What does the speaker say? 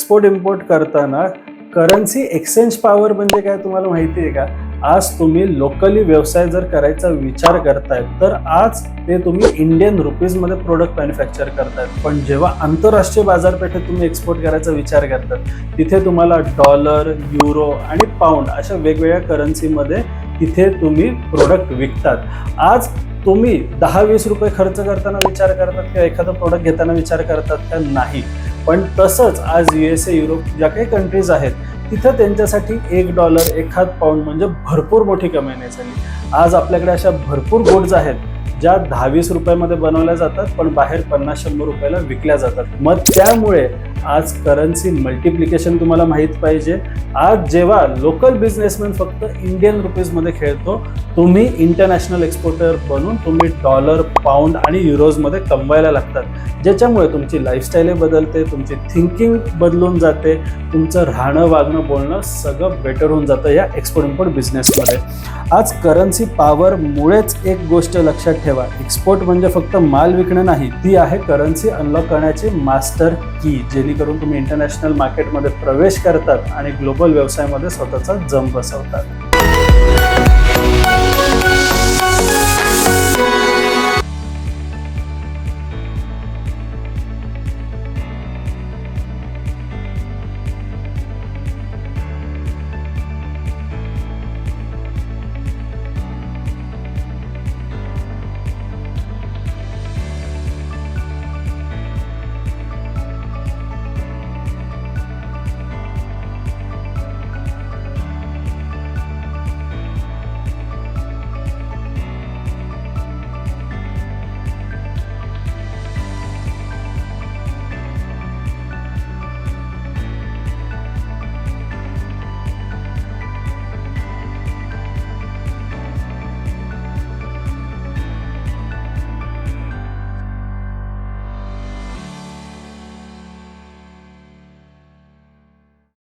Export import करताना currency exchange power म्हणजे काय तुम्हाला माहिती आहे का? आज तुम्ही लोकली व्यवसाय जर करायचा विचार करतायत तर आज ते तुम्ही इंडियन रुपीजमध्ये प्रोडक्ट मॅन्युफॅक्चर करतायत पण जेव्हा आंतरराष्ट्रीय बाजारपेठेत तुम्ही एक्सपोर्ट करायचा विचार करतात तिथे तुम्हाला डॉलर युरो आणि पाऊंड अशा वेगवेगळ्या करन्सीमध्ये तिथे तुम्ही प्रोडक्ट विकतात. आज तुम्ही दहा वीस रुपये खर्च करताना विचार करतात किंवा एखादं प्रोडक्ट घेताना विचार करतात का? नाही. पण तसंच आज यू एस ए युरोप ज्या काही कंट्रीज आहेत तिथं त्यांच्यासाठी एक डॉलर एखाद पाऊंड म्हणजे भरपूर मोठी कमाई झाली. आज आपल्याकडे अशा भरपूर गोड्स आहेत ज्या दहा वीस रुपयामध्ये बनवल्या जातात पण बाहेर पन्नास शंभर रुपयाला विकल्या जातात. मग त्यामुळे आज करन्सी मल्टिप्लिकेशन तुम्हाला माहीत पाहिजे. आज जेव्हा लोकल बिझनेसमॅन फक्त इंडियन रुपीजमध्ये खेळतो तुम्ही इंटरनॅशनल एक्सपोर्टर बनून तुम्ही डॉलर पाऊंड आणि युरोजमध्ये कमवायला लागतात. ज्याच्यामुळे तुमची लाईफस्टाईलही बदलते तुमची थिंकिंग बदलून जाते तुमचं राहणं वागणं बोलणं सगळं बेटर होऊन जातं या एक्सपोर्ट इम्पोर्ट बिझनेसमध्ये आज करन्सी पॉवरमुळेच एक गोष्ट लक्षात ठेवा. एक्सपोर्ट म्हणजे फक्त माल विकणं नाही ती आहे करन्सी अनलॉक करण्याची मास्टर की जेणेकरून तुम्ही इंटरनॅशनल मार्केटमध्ये प्रवेश करतात आणि ग्लोबल व्यवसायामध्ये स्वतःचा जम बसवतात.